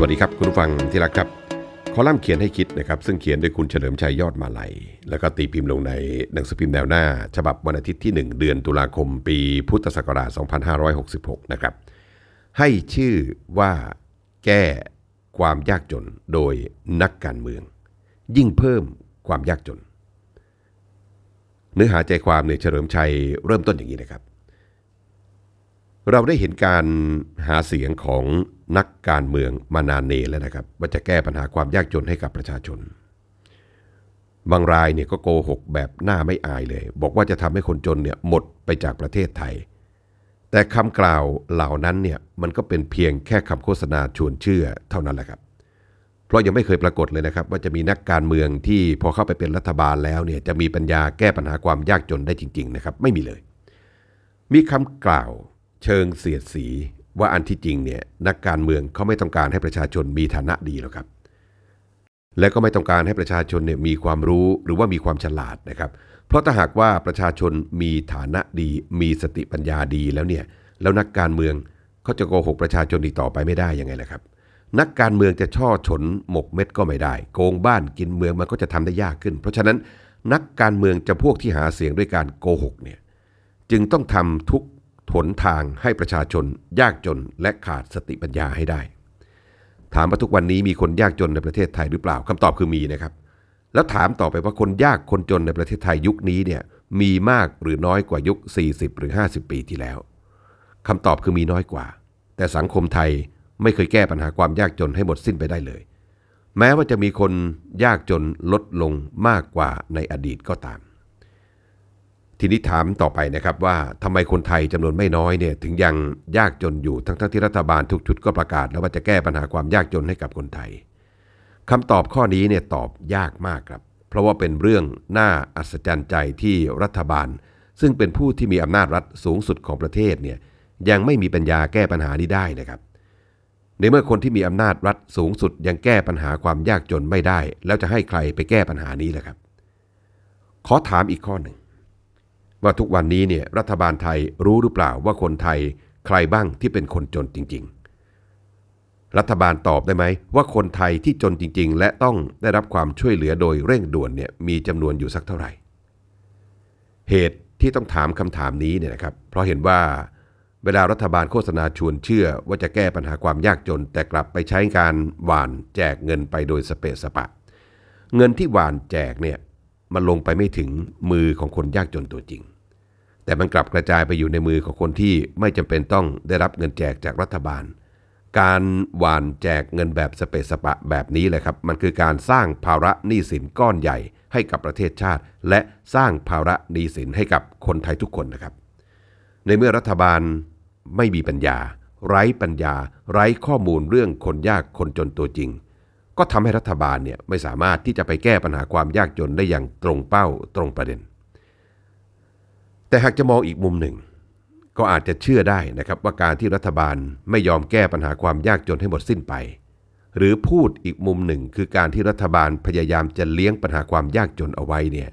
สวัสดีครับคุณผู้ฟังที่รักครับคอลัมน์เขียนให้คิดนะครับซึ่งเขียนโดยคุณเฉลิมชัยยอดมาลัย แล้วก็ตีพิมพ์ลงในหนังสือพิมพ์แนวหน้า ฉบับวันอาทิตย์ที่ 1 เดือนตุลาคมปีพุทธศักราช 2566 นะครับ ให้ชื่อว่าแก้ความยากจนโดยนักการเมือง ยิ่งเพิ่มความยากจน เนื้อหาใจความในเฉลิมชัยเริ่มต้นอย่างนี้นะครับ เราได้เห็นการหาเสียงของนักการเมืองมานานเนแล้วนะครับ ว่าจะแก้ปัญหาความยากจนให้กับประชาชน บางรายเนี่ยก็โกหกแบบหน้าไม่อายเลย บอกว่าจะทำให้คนจนเนี่ยหมดไปจากประเทศไทย แต่คำกล่าวเหล่านั้นเนี่ยมันก็เป็นเพียงแค่คำโฆษณาชวนเชื่อเท่านั้นแหละครับ เพราะยังไม่เคยปรากฏเลยนะครับ ว่าจะมีนักการเมืองที่พอเข้าไปเป็นรัฐบาลแล้วเนี่ยจะมีปัญญาแก้ปัญหาความยากจนได้จริง ๆ นะครับ ไม่มีเลย มีคำกล่าว เชิงเสียดสีว่าอันที่จริงเนี่ยนักการเมืองเขาไม่ต้องการให้ประชาชนมีฐานะดีหรอกครับ และก็ไม่ต้องการให้ประชาชนเนี่ยมีความรู้หรือว่ามีความฉลาดนะครับ เพราะถ้าหากว่าประชาชนมีฐานะดี มีสติปัญญาดีแล้วเนี่ยแล้วนักการเมืองเขาจะโกหกประชาชนอีกต่อไปไม่ได้ยังไงล่ะครับ นักการเมืองจะช่อฉนหมกเม็ดก็ไม่ได้ โกงบ้านกินเมืองมันก็จะทำได้ยากขึ้น เพราะฉะนั้นนักการเมืองจะพวกที่หาเสียงด้วยการโกหกเนี่ยจึงต้องทำทุก หนทางให้ประชาชน ยากจนและขาดสติปัญญาให้ได้ ถามว่าทุกวันนี้มีคนยากจนในประเทศไทยหรือเปล่าคำตอบคือมีนะครับ แล้วถามต่อไปว่าคนยากคนจนในประเทศไทยยุคนี้เนี่ยมีมากหรือน้อยกว่ายุค 40 หรือ 50 ปีที่แล้วคำตอบคือมีน้อยกว่า แต่สังคมไทยไม่เคยแก้ปัญหาความยากจนให้หมดสิ้นไปได้เลย แม้ว่าจะมีคนยากจนลดลงมากกว่าในอดีตก็ตาม ทีนี้ถามต่อไปนะครับว่าทำไมคนไทยจำนวนไม่น้อยเนี่ยถึงยังยากจนอยู่ทั้งๆที่รัฐบาลทุกชุดก็ประกาศ แล้วว่าจะแก้ปัญหาความยากจนให้กับคนไทยคำตอบข้อนี้เนี่ยตอบยากมากครับ เพราะว่าเป็นเรื่องน่าอัศจรรย์ใจที่รัฐบาล ซึ่งเป็นผู้ที่มีอำนาจรัฐสูงสุดของประเทศเนี่ยยังไม่มีปัญญาแก้ปัญหานี้ได้นะครับ ในเมื่อคนที่มีอำนาจรัฐสูงสุดยังแก้ปัญหาความยากจนไม่ได้ แล้วจะให้ใครไปแก้ปัญหานี้ล่ะครับ ขอถามอีกข้อหนึ่ง ว่าทุกวันนี้เนี่ยรัฐบาลไทยรู้หรือเปล่าว่าคนไทยใครบ้างที่เป็นคนจนจริง ๆ รัฐบาลตอบได้ไหมว่าคนไทยที่จนจริง ๆ และต้องได้รับความช่วยเหลือโดยเร่งด่วนเนี่ยมีจำนวนอยู่สักเท่าไหร่ เหตุที่ต้องถามคำถามนี้เนี่ยนะครับ เพราะเห็นว่าเวลารัฐบาลโฆษณาชวนเชื่อว่าจะแก้ปัญหาความยากจน แต่กลับไปใช้การหวานแจกเงินไปโดยสเปะสปะ เงินที่หวานแจกเนี่ย มันลงไปไม่ถึงมือของคนยากจนตัวจริง แต่มันกลับกระจายไปอยู่ในมือของคนที่ไม่จำเป็นต้องได้รับเงินแจกจากรัฐบาล การหวานแจกเงินแบบสเปสปะแบบนี้แหละครับ มันคือการสร้างภาระหนี้สินก้อนใหญ่ให้กับประเทศชาติ และสร้างภาระหนี้สินให้กับคนไทยทุกคนนะครับ ในเมื่อรัฐบาลไม่มีปัญญา ไร้ปัญญา ไร้ข้อมูลเรื่องคนยากคนจนตัวจริง ก็ทำให้รัฐบาลเนี่ยไม่สามารถที่จะไปแก้ปัญหาความยากจนได้อย่างตรงเป้าตรงประเด็น แต่หากจะมองอีกมุมหนึ่ง ก็อาจจะเชื่อได้นะครับว่าการที่รัฐบาลไม่ยอมแก้ปัญหาความยากจนให้หมดสิ้นไป หรือพูดอีกมุมหนึ่ง คือการที่รัฐบาลพยายามจะเลี้ยงปัญหาความยากจนเอาไว้เนี่ย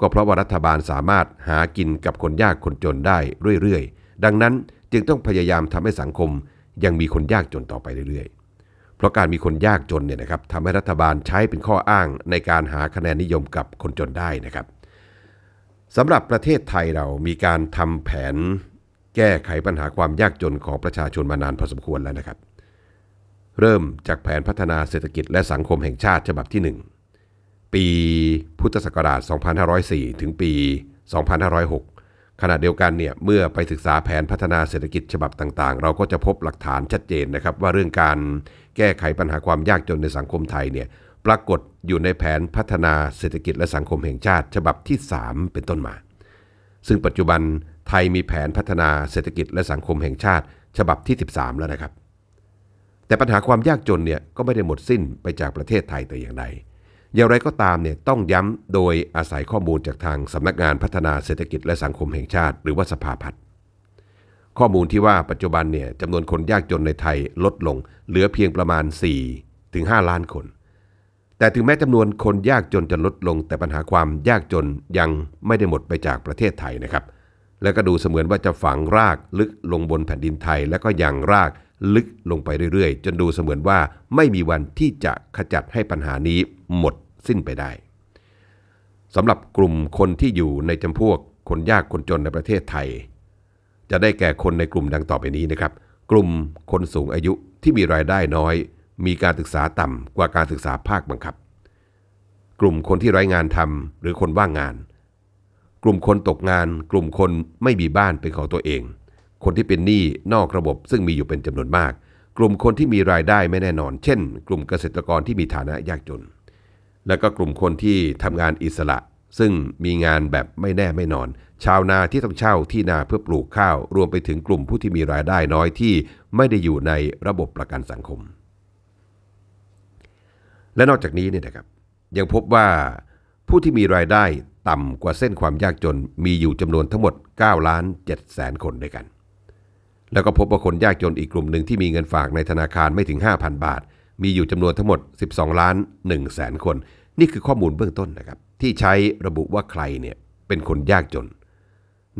ก็เพราะว่ารัฐบาลสามารถหากินกับคนยากคนจนได้เรื่อยๆ ดังนั้นจึงต้องพยายามทำให้สังคมยังมีคนยากจนต่อไปเรื่อยๆ เพราะการมีคนยากจนเนี่ยนะครับทำให้รัฐบาลใช้เป็นข้ออ้างในการหาคะแนนนิยมกับคนจนได้นะครับสำหรับประเทศไทยเรามีการทำแผนแก้ไขปัญหาความยากจนของประชาชนมานานพอสมควรแล้วนะครับ เริ่มจากแผนพัฒนาเศรษฐกิจและสังคมแห่งชาติฉบับที่ 1 ปีพุทธศักราช 2504 ถึงปี 2506 ขณะเดียวกันเนี่ยเมื่อไปศึกษาแผนพัฒนาเศรษฐกิจฉบับต่างๆ เราก็จะพบหลักฐานชัดเจนนะครับว่าเรื่องการ แก้ไขปัญหาความยากจนในสังคมไทยเนี่ยปรากฏอยู่ในแผนพัฒนาเศรษฐกิจและสังคมแห่งชาติ ฉบับที่ 3 เป็นต้นมา ซึ่งปัจจุบันไทยมีแผนพัฒนาเศรษฐกิจและสังคมแห่งชาติ ฉบับที่ 13 แล้วนะครับ แต่ปัญหาความยากจนเนี่ยก็ไม่ได้หมดสิ้นไปจากประเทศไทยแต่อย่างใดอย่างไรก็ตามเนี่ยต้องย้ำโดยอาศัยข้อมูลจากทางสำนักงานพัฒนาเศรษฐกิจและสังคมแห่งชาติ หรือว่าสภาพัฒน์ ข้อมูลที่ว่าปัจจุบันเนี่ยจำนวนคนยากจนในไทยลดลง เหลือเพียงประมาณ 4 ถึง 5 ล้านคน แต่ถึงแม้จำนวนคนยากจนจะลดลง แต่ปัญหาความยากจนยังไม่ได้หมดไปจากประเทศไทยนะครับ และก็ดูเสมือนว่าจะฝังรากลึกลงบนแผ่นดินไทย และก็ยังรากลึกลงไปเรื่อยๆ จนดูเสมือนว่าไม่มีวันที่จะขจัดให้ปัญหานี้หมดสิ้นไปได้สำหรับกลุ่มคนที่อยู่ในจำพวกคนยากคนจนในประเทศไทย จะได้แก่คนในกลุ่มดังต่อไปนี้นะครับ กลุ่มคนสูงอายุที่มีรายได้น้อย มีการศึกษาต่ำกว่าการศึกษาภาคบังคับ กลุ่มคนที่ไร้งานทำหรือคนว่างงาน กลุ่มคนตกงาน กลุ่มคนไม่มีบ้านเป็นของตัวเอง คนที่เป็นหนี้นอกระบบซึ่งมีอยู่เป็นจำนวนมาก กลุ่มคนที่มีรายได้ไม่แน่นอน เช่น กลุ่มเกษตรกรที่มีฐานะยากจน แล้วก็กลุ่มคนที่ทำงานอิสระ ซึ่งมีงานแบบไม่แน่ไม่นอน ชาวนาที่ต้องเช่าที่นาเพื่อปลูกข้าว รวมไปถึงกลุ่มผู้ที่มีรายได้น้อยที่ไม่ได้อยู่ในระบบประกันสังคม และนอกจากนี้เนี่ยนะครับ ยังพบว่าผู้ที่มีรายได้ต่ำกว่าเส้นความยากจนมีอยู่จำนวนทั้งหมด9ล้าน7แสนคนด้วยกัน แล้วก็พบว่าคนยากจนอีกกลุ่มหนึ่งที่มีเงินฝากในธนาคารไม่ถึง 5,000 บาท มีอยู่จำนวนทั้งหมด 12 ล้าน1แสนคน นี่คือข้อมูลเบื้องต้นนะครับ ที่ใช้ระบุว่าใครเนี่ยเป็นคนยากจน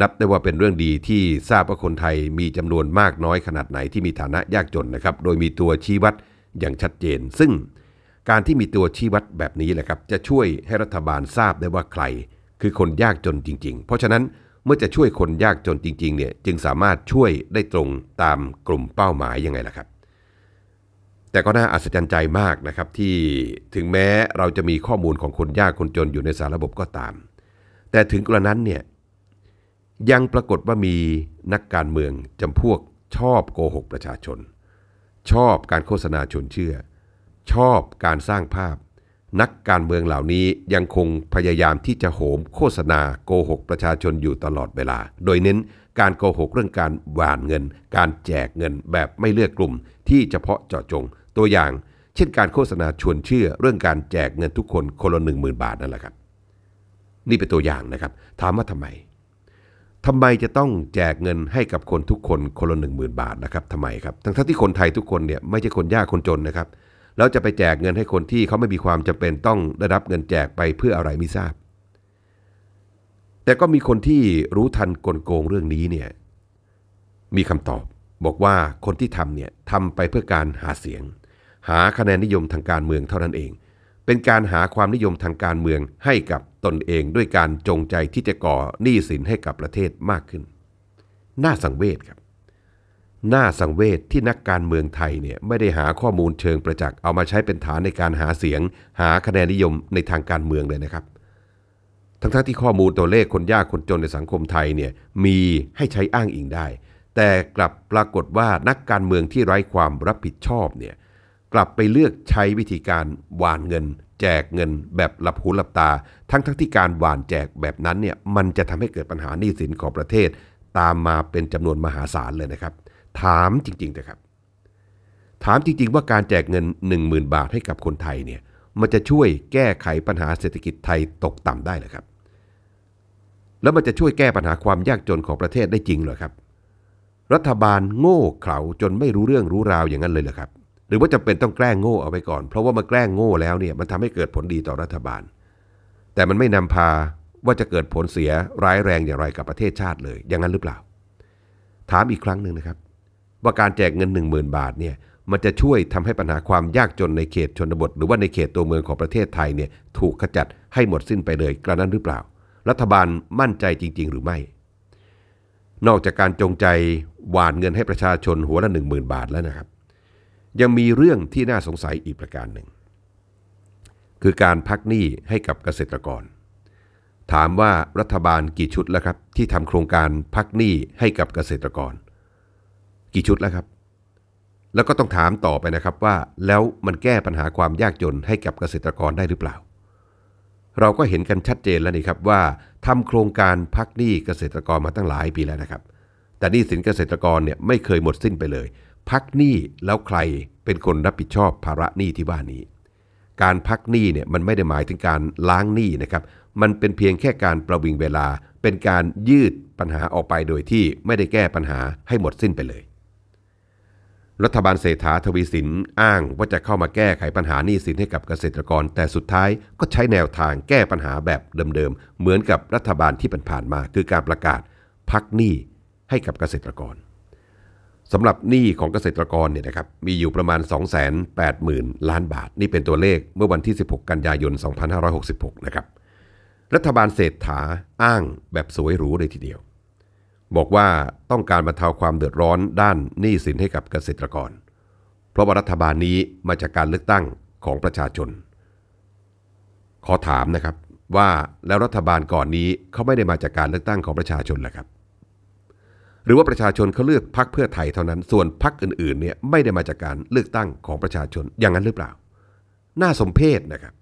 นับได้ว่าเป็นเรื่องดีที่ทราบว่าคนไทยมีจำนวนมากน้อยขนาดไหนที่มีฐานะยากจนนะครับ โดยมีตัวชี้วัดอย่างชัดเจน ซึ่งการที่มีตัวชี้วัดแบบนี้แหละครับ จะช่วยให้รัฐบาลทราบได้ว่าใคร คือคนยากจนจริง ๆ เพราะฉะนั้นเมื่อจะช่วยคนยากจนจริงๆเนี่ยจึงสามารถช่วยได้ตรงตามกลุ่มเป้าหมายยังไงล่ะครับ แต่ก็น่าอัศจรรย์ใจมากนะครับที่ถึงแม้เราจะมีข้อมูลของคนยากคนจนอยู่ในสารระบบก็ตาม แต่ถึงกระนั้นเนี่ย ยังปรากฏว่ามีนักการเมืองจำพวกชอบโกหกประชาชน ชอบการโฆษณาชวนเชื่อ ชอบการสร้างภาพ นักการเมืองเหล่านี้ยังคงพยายามที่จะโหมโฆษณาโกหกประชาชนอยู่ตลอดเวลา โดยเน้นการโกหกเรื่องการหวานเงิน การแจกเงินแบบไม่เลือกกลุ่ม ที่เฉพาะเจาะจง ตัวอย่าง เช่นการโฆษณาชวนเชื่อ เรื่องการแจกเงินทุกคนคนละหนึ่งหมื่นบาทนั่นแหละครับ นี่เป็นตัวอย่างนะครับ ถามว่าทำไม ทำไมจะต้องแจกเงินให้กับคนทุกคนคนละหนึ่งหมื่นบาทนะครับทำไมครับ ทั้งที่คนไทยทุกคนเนี่ยไม่ใช่คนยากคนจนนะครับ แล้วจะไปแจกเงินให้คนที่เขาไม่มีความจำเป็นต้องได้รับเงินแจกไปเพื่ออะไรไม่ทราบ แต่ก็มีคนที่รู้ทันกลโกงเรื่องนี้เนี่ยมีคำตอบ บอกว่าคนที่ทำเนี่ยทำไปเพื่อการหาเสียง หาคะแนนนิยมทางการเมืองเท่านั้นเอง เป็นการหาความนิยมทางการเมืองให้กับ ตนเองด้วยการจงใจที่จะก่อหนี้สินให้กับประเทศมากขึ้น น่าสังเวชครับ น่าสังเวชที่นักการเมืองไทยเนี่ยไม่ได้หาข้อมูลเชิงประจักษ์เอามาใช้เป็นฐานในการหาเสียง หาคะแนนนิยมในทางการเมืองเลยนะครับ ทั้งๆที่ข้อมูลตัวเลขคนยากคนจนในสังคมไทยเนี่ยมีให้ใช้อ้างอิงได้ แต่กลับปรากฏว่านักการเมืองที่ไร้ความรับผิดชอบเนี่ยกลับไปเลือกใช้วิธีการหวานเงิน แจกเงินแบบหลับหูหลับตา ทั้งๆทที่การหวานแจกแบบนั้นเนี่ยมันจะทำให้เกิดปัญหาหนี้สินของประเทศ ตามมาเป็นจำนวนมหาศาลเลยนะครับ ถามจริงๆแต่ครับ ถามจริงๆว่าการแจกเงิน 10,000 บาทให้กับคนไทยเนี่ยมันจะช่วยแก้ไขปัญหาเศรษฐกิจไทยตกต่ำได้หรือครับ แล้วมันจะช่วยแก้ปัญหาความยากจนของประเทศได้จริงหรือครับ รัฐบาลโง่เขลาจนไม่รู้เรื่องรู้ราวอย่างนั้นเลยเหรอครับ หรือว่าจะเป็นต้องแกล้งโง่เอาไปก่อน เพราะว่ามาแกล้งโง่แล้วเนี่ยมันทำให้เกิดผลดีต่อรัฐบาล แต่มันไม่นำพาว่าจะเกิดผลเสียร้ายแรงอย่างไรกับประเทศชาติเลย อย่างนั้นหรือเปล่า ถามอีกครั้งหนึ่งนะครับ ว่าการแจกเงิน 1 0,000 บาทเนี่ยมันจะช่วยทำให้ปัญหาความยากจนในเขตชนบท หรือว่าในเขตตัวเมืองของประเทศไทยเนี่ยถูกขจัดให้หมดสิ้นไปเลยกระนั้นหรือเปล่า รัฐบาลมั่นใจจริง ๆ หรือไม่ นอกจากการจงใจหวานเงินให้ประชาชนหัวละ 1 0,000 บาทแล้วนะครับ ยังมีเรื่องที่น่าสงสัยอีกประการหนึ่ง คือการพักหนี้ให้กับเกษตรกร ถามว่ารัฐบาลกี่ชุดแล้วครับ ที่ทำโครงการพักหนี้ให้กับเกษตรกร กี่ชุดแล้วครับ แล้วก็ต้องถามต่อไปนะครับว่าแล้วมันแก้ปัญหาความยากจนให้กับเกษตรกรได้หรือเปล่า เราก็เห็นกันชัดเจนแล้วนี่ครับว่าทำโครงการพักหนี้เกษตรกรมาตั้งหลายปีแล้วนะครับแต่หนี้สินเกษตรกรเนี่ยไม่เคยหมดสิ้นไปเลย พักหนี้แล้วใครเป็นคนรับผิดชอบภาระหนี้ที่ว่านี้ การพักหนี้เนี่ยมันไม่ได้หมายถึงการล้างหนี้นะครับ มันเป็นเพียงแค่การประวิงเวลา เป็นการยืดปัญหาออกไปโดยที่ไม่ได้แก้ปัญหาให้หมดสิ้นไปเลย รัฐบาลเศรษฐาทวีสินอ้างว่าจะเข้ามาแก้ไขปัญหาหนี้สินให้กับเกษตรกร แต่สุดท้ายก็ใช้แนวทางแก้ปัญหาแบบเดิมๆเหมือนกับรัฐบาลที่ผ่านๆมา คือการประกาศพักหนี้ให้กับเกษตรกร สำหรับหนี้ของเกษตรกรเนี่ยนะครับมีอยู่ประมาณ 280,000 ล้านบาท นี่เป็นตัวเลขเมื่อวันที่ 16 กันยายน 2566 นะครับ รัฐบาลเศรษฐาอ้างแบบสวยหรูเลยทีเดียว บอกว่าต้องการบรรเทาความเดือดร้อนด้านหนี้สินให้กับเกษตรกร เพราะว่ารัฐบาลนี้มาจากการเลือกตั้งของประชาชน ขอถามนะครับว่าแล้วรัฐบาลก่อนนี้เขาไม่ได้มาจากการเลือกตั้งของประชาชนเหรอครับ หรือว่าประชาชนเขาเลือกพักเพื่อไทยเท่านั้น ส่วนพักอื่นๆเนี่ยไม่ได้มาจากการเลือกตั้งของประชาชนอย่างนั้นหรือเปล่า น่าสมเพชนะครับ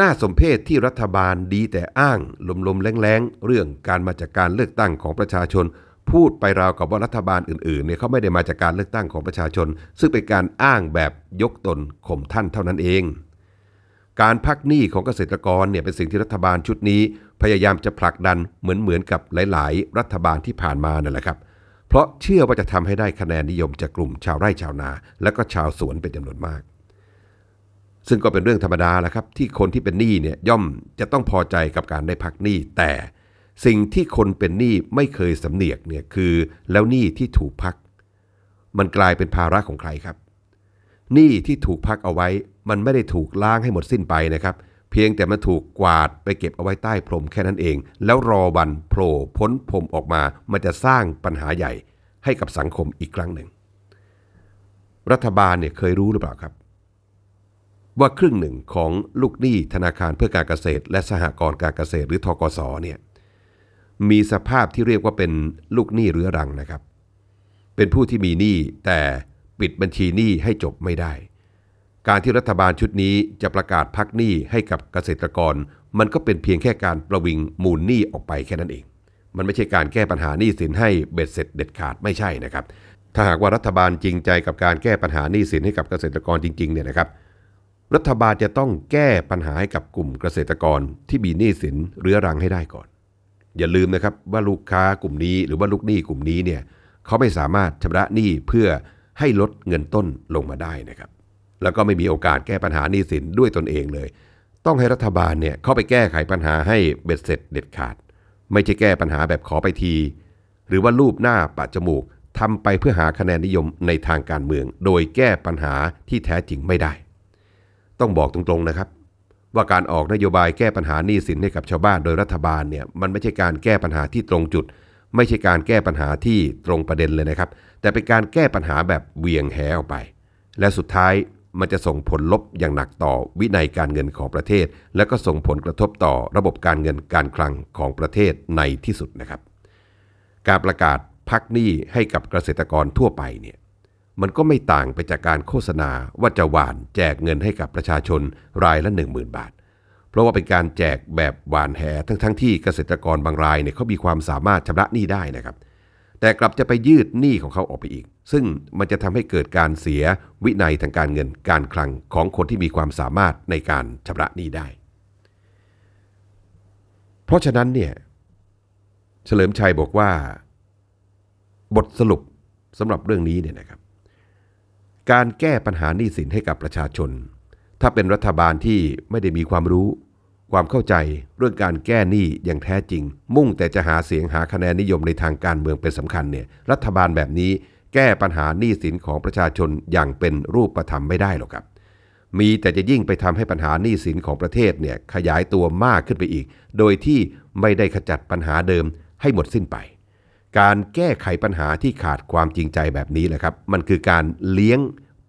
น่าสมเพชที่รัฐบาลดีแต่อ้างลมๆแรงๆเรื่องการมาจากการเลือกตั้งของประชาชน พูดไปราวกับว่ารัฐบาลอื่นๆเนี่ยเขาไม่ได้มาจากการเลือกตั้งของประชาชน ซึ่งเป็นการอ้างแบบยกตนข่มท่านเท่านั้นเอง การพักหนี้ของเกษตรกรเนี่ยเป็นสิ่งที่รัฐบาลชุดนี้ พยายามจะผลักดันเหมือนเหมือนกับหลาย ๆ รัฐบาลที่ผ่านมานั่นแหละครับ เพราะเชื่อว่าจะทำให้ได้คะแนนนิยมจากกลุ่มชาวไร่ชาวนา และก็ชาวสวนเป็นจำนวนมาก ซึ่งก็เป็นเรื่องธรรมดาแหละครับ ที่คนที่เป็นหนี้เนี่ยย่อมจะต้องพอใจกับการได้พักหนี้แต่สิ่งที่คนเป็นหนี้ไม่เคยสำเนียกเนี่ยคือแล้วหนี้ที่ถูกพัก มันกลายเป็นภาระของใครครับหนี้ที่ถูกพักเอาไว้ มันไม่ได้ถูกล้างให้หมดสิ้นไปนะครับ เพียงแต่มันถูกกวาดไปเก็บเอาไว้ใต้พรมแค่นั้นเอง แล้วรอวันโผล่พ้นพรมออกมา มันจะสร้างปัญหาใหญ่ให้กับสังคมอีกครั้งหนึ่ง รัฐบาลเนี่ยเคยรู้หรือเปล่าครับ ว่าครึ่งหนึ่งของลูกหนี้ธนาคารเพื่อการเกษตร และสหกรณ์การเกษตรหรือทกสเนี่ยมีสภาพที่เรียกว่าเป็นลูกหนี้เรื้อรังนะครับ เป็นผู้ที่มีหนี้แต่ปิดบัญชีหนี้ให้จบไม่ได้ การที่รัฐบาลชุดนี้จะประกาศพักหนี้ให้กับเกษตรกร มันก็เป็นเพียงแค่การประวิงมูลหนี้ออกไปแค่นั้นเอง มันไม่ใช่การแก้ปัญหาหนี้สินให้เบ็ดเสร็จเด็ดขาดไม่ใช่นะครับ ถ้าหากว่ารัฐบาลจริงใจกับการแก้ปัญหาหนี้สินให้กับเกษตรกรจริงๆเนี่ยนะครับ รัฐบาลจะต้องแก้ปัญหาให้กับกลุ่มเกษตรกรที่มีหนี้สินเรื้อรังให้ได้ก่อน อย่าลืมนะครับว่าลูกค้ากลุ่มนี้หรือว่าลูกหนี้กลุ่มนี้เนี่ยเขาไม่สามารถชำระหนี้เพื่อให้ลดเงินต้นลงมาได้นะครับ แล้วก็ไม่มีโอกาสแก้ปัญหาหนี้สินด้วยตนเองเลย ต้องให้รัฐบาลเนี่ยเข้าไปแก้ไขปัญหาให้เบ็ดเสร็จเด็ดขาด ไม่ใช่แก้ปัญหาแบบขอไปที หรือว่ารูปหน้าปะจมูกทำไปเพื่อหาคะแนนนิยมในทางการเมือง โดยแก้ปัญหาที่แท้จริงไม่ได้ ต้องบอกตรงๆนะครับ ว่าการออกนโยบายแก้ปัญหาหนี้สินให้กับชาวบ้านโดยรัฐบาลเนี่ยมันไม่ใช่การแก้ปัญหาที่ตรงจุด ไม่ใช่การแก้ปัญหาที่ตรงประเด็นเลยนะครับ แต่เป็นการแก้ปัญหาแบบเวียงแหออกไป และสุดท้าย มันจะส่งผลลบอย่างหนักต่อวินัยการเงินของประเทศ และก็ส่งผลกระทบต่อระบบการเงินการคลังของประเทศในที่สุดนะครับ การประกาศพักหนี้ให้กับเกษตรกรทั่วไปเนี่ยมันก็ไม่ต่างไปจากการโฆษณาว่าจะหวานแจกเงินให้กับประชาชนรายละ 10,000 บาท เพราะว่าเป็นการแจกแบบหวานแหทั้งทั้งๆที่เกษตรกรบางรายเนี่ยเขามีความสามารถชำระหนี้ได้นะครับ แต่กลับจะไปยืดหนี้ของเขาออกไปอีก ซึ่งมันจะทำให้เกิดการเสียวินัยทางการเงินการคลังของคนที่มีความสามารถในการชำระหนี้ได้ เพราะฉะนั้นเนี่ยเฉลิมชัยบอกว่า บทสรุปสำหรับเรื่องนี้เนี่ยนะครับ การแก้ปัญหาหนี้สินให้กับประชาชน ถ้าเป็นรัฐบาลที่ไม่ได้มีความรู้ ความเข้าใจเรื่องการแก้หนี้อย่างแท้จริง มุ่งแต่จะหาเสียงหาคะแนนนิยมในทางการเมืองเป็นสำคัญเนี่ยรัฐบาลแบบนี้แก้ปัญหาหนี้สินของประชาชนอย่างเป็นรูปธรรมไม่ได้หรอกครับ มีแต่จะยิ่งไปทำให้ปัญหาหนี้สินของประเทศเนี่ยขยายตัวมากขึ้นไปอีก โดยที่ไม่ได้ขจัดปัญหาเดิมให้หมดสิ้นไป การแก้ไขปัญหาที่ขาดความจริงใจแบบนี้แหละครับ มันคือการเลี้ยง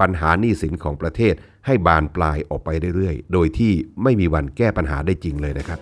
ปัญหาหนี้สินของประเทศให้บานปลายออกไปเรื่อยๆ โดยที่ไม่มีวันแก้ปัญหาได้จริงเลยนะครับ